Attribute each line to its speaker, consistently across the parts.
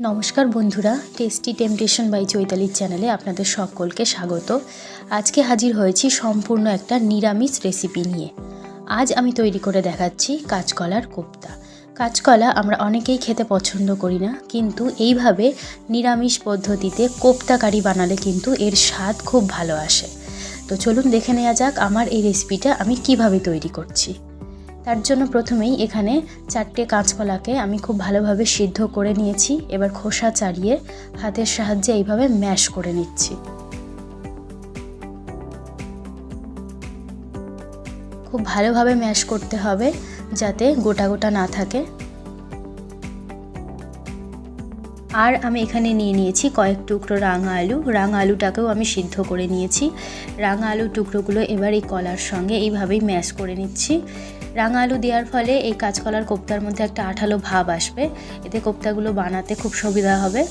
Speaker 1: নমস্কার বন্ধুরা tasty temptation by চৈতালির চ্যানেলে আপনাদের সকলকে স্বাগত। আজকে হাজির হয়েছি সম্পূর্ণ একটা নিরামিষ রেসিপি নিয়ে। আজ আমি তৈরি করে দেখাচ্ছি কাঁচকলার কোপ্তা। কাঁচকলা আমরা অনেকেই খেতে পছন্দ করি না, কিন্তু এইভাবে নিরামিষ পদ্ধতিতে কোপ্তা কারি বানালে কিন্তু এর স্বাদ খুব ভালো আসে। তো চলুন দেখে নেওয়া যাক আমার এই রেসিপিটা আমি কীভাবে তৈরি করছি। তার জন্য প্রথমেই এখানে চারটে কাঁচকলাকে আমি খুব ভালোভাবে সিদ্ধ করে নিয়েছি। এবার খোসা চাড়িয়ে হাতের সাহায্যে এইভাবে ম্যাশ করে নিচ্ছি। খুব ভালোভাবে ম্যাশ করতে হবে যাতে গোটা গোটা না থাকে। আর আমি এখানে নিয়ে নিয়েছি কয়েক টুকরো রাঙা আলু। রাঙা আলুটাকেও আমি সিদ্ধ করে নিয়েছি। রাঙা আলুর টুকরোগুলো এবার এই কলার সঙ্গে এইভাবেই ম্যাশ করে নিচ্ছি। রাঙা আলু দেওয়ার ফলে এই কাঁচকলার কোপ্তার মধ্যে একটা আঠালো ভাব আসবে। এতে কোপ্তাগুলো বানাতে খুব সুবিধা হবে।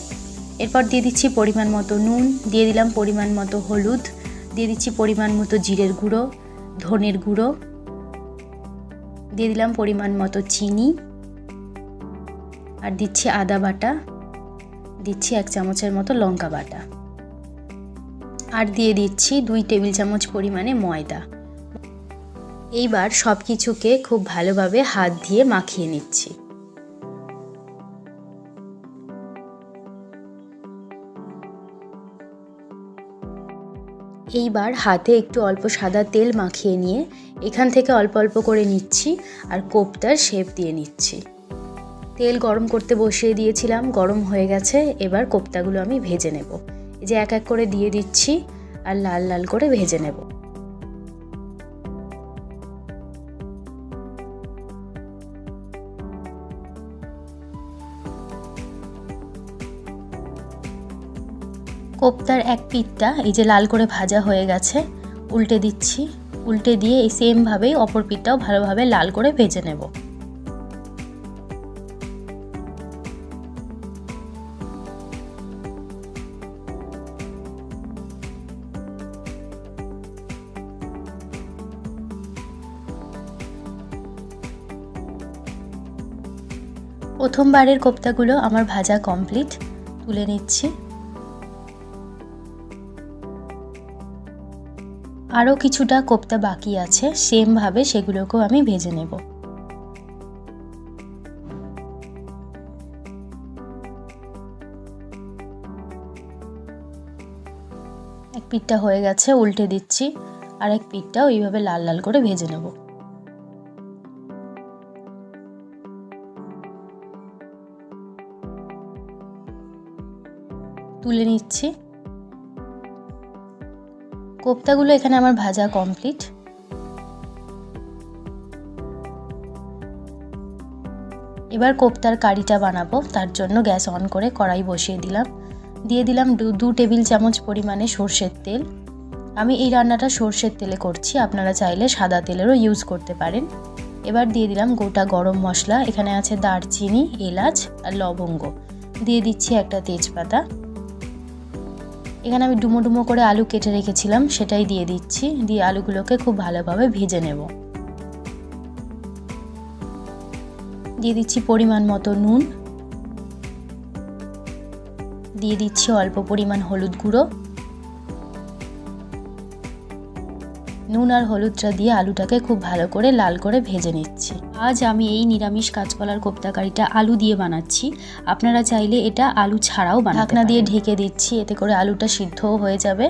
Speaker 1: এরপর দিয়ে দিচ্ছি পরিমাণ মতো নুন, দিয়ে দিলাম পরিমাণ মতো হলুদ, দিয়ে দিচ্ছি পরিমাণ মতো জিরের গুঁড়ো, ধনের গুঁড়ো, দিয়ে দিলাম পরিমাণ মতো চিনি, আর দিচ্ছি আদা বাটা। দিচ্ছি এক চামচের মতো লঙ্কা বাটা। আর দিয়ে দিচ্ছি দুই টেবিল চামচ পরিমাণে ময়দা। এইবার সব কিছুকে খুব ভালোভাবে হাত দিয়ে মাখিয়ে নিচ্ছি। এইবার হাতে একটু অল্প সাদা তেল মাখিয়ে নিয়ে এখান থেকে অল্প অল্প করে নিচ্ছি আর কোপ্তার শেপ দিয়ে নিচ্ছি। তেল গরম করতে বসিয়ে দিয়েছিলাম, গরম হয়ে গেছে, এবার কোপ্তাগুলো আমি ভেজে নেব। এই যে এক এক করে দিয়ে দিচ্ছি আর লাল লাল করে ভেজে নেব। কোপ্তার এক পিঠটা এই যে লাল করে ভাজা হয়ে গেছে, উল্টে দিচ্ছি। উল্টে দিয়ে এই সেমভাবেই অপর পিঠটাও ভালোভাবে লাল করে ভেজে নেব। প্রথমবারের কোপ্তাগুলো আমার ভাজা কমপ্লিট। তুলে নিচ্ছি। আরও কিছুটা কোপ্তা বাকি আছে, সেমভাবে সেগুলোকেও আমি ভেজে নেব। এক পিঠটা হয়ে গেছে, উল্টে দিচ্ছি। আর এক পিঠটাও এইভাবে লাল লাল করে ভেজে নেব। তুলে নিচ্ছি। কোপ্তাগুলো এখানে আমার ভাজা কমপ্লিট এবার কোপ্তার কারিটা বানাবো, তার জন্য গ্যাস অন করে কড়াই বসিয়ে দিলাম। দিয়ে দিলাম দু টেবিল চামচ পরিমাণে সর্ষের তেল। আমি এই রান্নাটা সর্ষের তেলে করছি, আপনারা চাইলে সাদা তেলেরও ইউজ করতে পারেন। এবার দিয়ে দিলাম গোটা গরম মশলা, এখানে আছে দারচিনি, এলাচ আর লবঙ্গ। দিয়ে দিচ্ছি একটা তেজপাতা। এখানে আমি ডুমো ডুমো করে আলু কেটে রেখেছিলাম, সেটাই দিয়ে দিচ্ছি। দিয়ে আলুগুলোকে খুব ভালোভাবে ভেজে নেব। দিয়ে দিচ্ছি পরিমাণ মতো নুন। দিয়ে দিচ্ছি অল্প পরিমাণ হলুদ গুঁড়ো। নুন আর হলুদটা দিয়ে আলুটাকে খুব ভালো করে লাল করে ভেজে নিচ্ছি। আজ আমি এই নিরামিষ কাঁচকলার কোপ্তাকারিটা আলু দিয়ে বানাচ্ছি। আপনারা চাইলে এটা আলু ছাড়াও ঢাকনা দিয়ে ঢেকে দিচ্ছি এতে করে আলুটা সিদ্ধও হয়ে যাবে।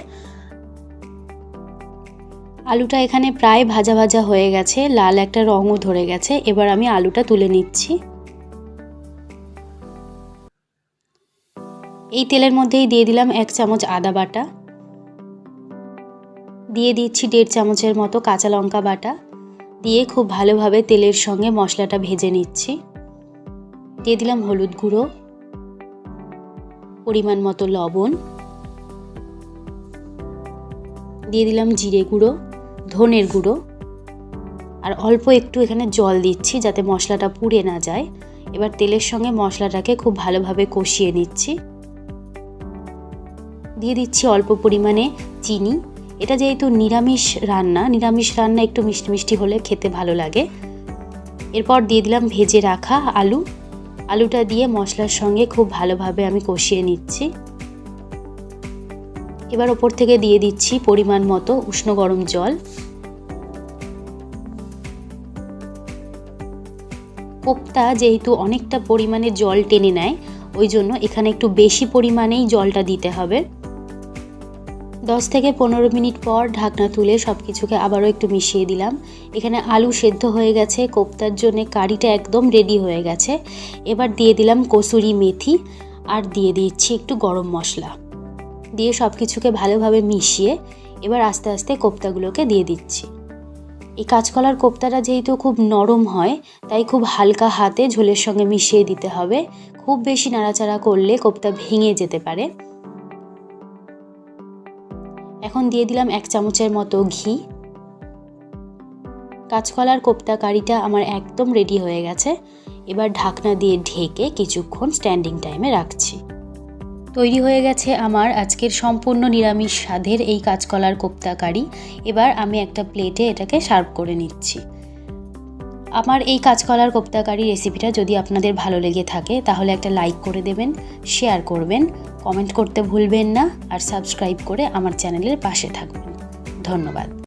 Speaker 1: আলুটা এখানে প্রায় ভাজা ভাজা হয়ে গেছে লাল একটা রঙও ধরে গেছে। এবার আমি আলুটা তুলে নিচ্ছি। এই তেলের মধ্যেই দিয়ে দিলাম এক চামচ আদা বাটা। দিয়ে দিচ্ছি দেড় চামচের মতো কাঁচা লঙ্কা বাটা। দিয়ে খুব ভালোভাবে তেলের সঙ্গে মশলাটা ভেজে নিচ্ছি। দিয়ে দিলাম হলুদ গুঁড়ো। পরিমাণ মতো লবণ। দিয়ে দিলাম জিরে গুঁড়ো, ধনের গুঁড়ো। আর অল্প একটু এখানে জল দিচ্ছি যাতে মশলাটা পুড়ে না যায়। এবার তেলের সঙ্গে মশলাটাকে খুব ভালোভাবে কষিয়ে নিচ্ছি। দিয়ে দিচ্ছি অল্প পরিমাণে চিনি। এটা যেহেতু নিরামিষ রান্না নিরামিষ রান্না একটু মিষ্টি মিষ্টি হলে খেতে ভালো লাগে। এরপর দিয়ে দিলাম ভেজে রাখা আলু। আলুটা দিয়ে মশলার সঙ্গে খুব ভালোভাবে আমি কষিয়ে নিচ্ছি। এবার ওপর থেকে দিয়ে দিচ্ছি পরিমাণ মতো উষ্ণ গরম জল। কোপ্তা যেহেতু অনেকটা পরিমাণে জল টেনে নেয়, ওই জন্য এখানে একটু বেশি পরিমাণেই জলটা দিতে হবে। দশ থেকে পনেরো মিনিট পর ঢাকনা তুলে সব কিছুকে আবারও একটু মিশিয়ে দিলাম। এখানে আলু সেদ্ধ হয়ে গেছে, কোপ্তার জন্য কারিটা একদম রেডি হয়ে গেছে। এবার দিয়ে দিলাম কসুরি মেথি আর দিয়ে দিচ্ছি একটু গরম মশলা। দিয়ে সব কিছুকে ভালোভাবে মিশিয়ে এবার আস্তে আস্তে কোপ্তাগুলোকে দিয়ে দিচ্ছি। এই কাঁচকলার কোপ্তাটা যেহেতু খুব নরম হয়, তাই খুব হালকা হাতে ঝোলের সঙ্গে মিশিয়ে দিতে হবে। খুব বেশি নাড়াচাড়া করলে কোপ্তা ভেঙে যেতে পারে। এখন দিয়ে দিলাম এক চামচের মতো ঘি। কাঁচকলার কোপ্তা কারিটা আমার একদম রেডি হয়ে গেছে। এবার ঢাকনা দিয়ে ঢেকে কিছুক্ষণ স্ট্যান্ডিং টাইমে রাখছি। তৈরি হয়ে গেছে আমার আজকের সম্পূর্ণ নিরামিষ স্বাদের এই কাঁচকলার কোপ্তা কারি। এবার আমি একটা প্লেটে এটাকে সার্ভ করে নিচ্ছি। আমার এই কাঁচকলার কোপ্তা কারি রেসিপিটা যদি আপনাদের ভালো লেগে থাকে, তাহলে একটা লাইক করে দেবেন শেয়ার করবেন কমেন্ট করতে ভুলবেন না, আর সাবস্ক্রাইব করে আমার চ্যানেলের পাশে থাকবেন। ধন্যবাদ।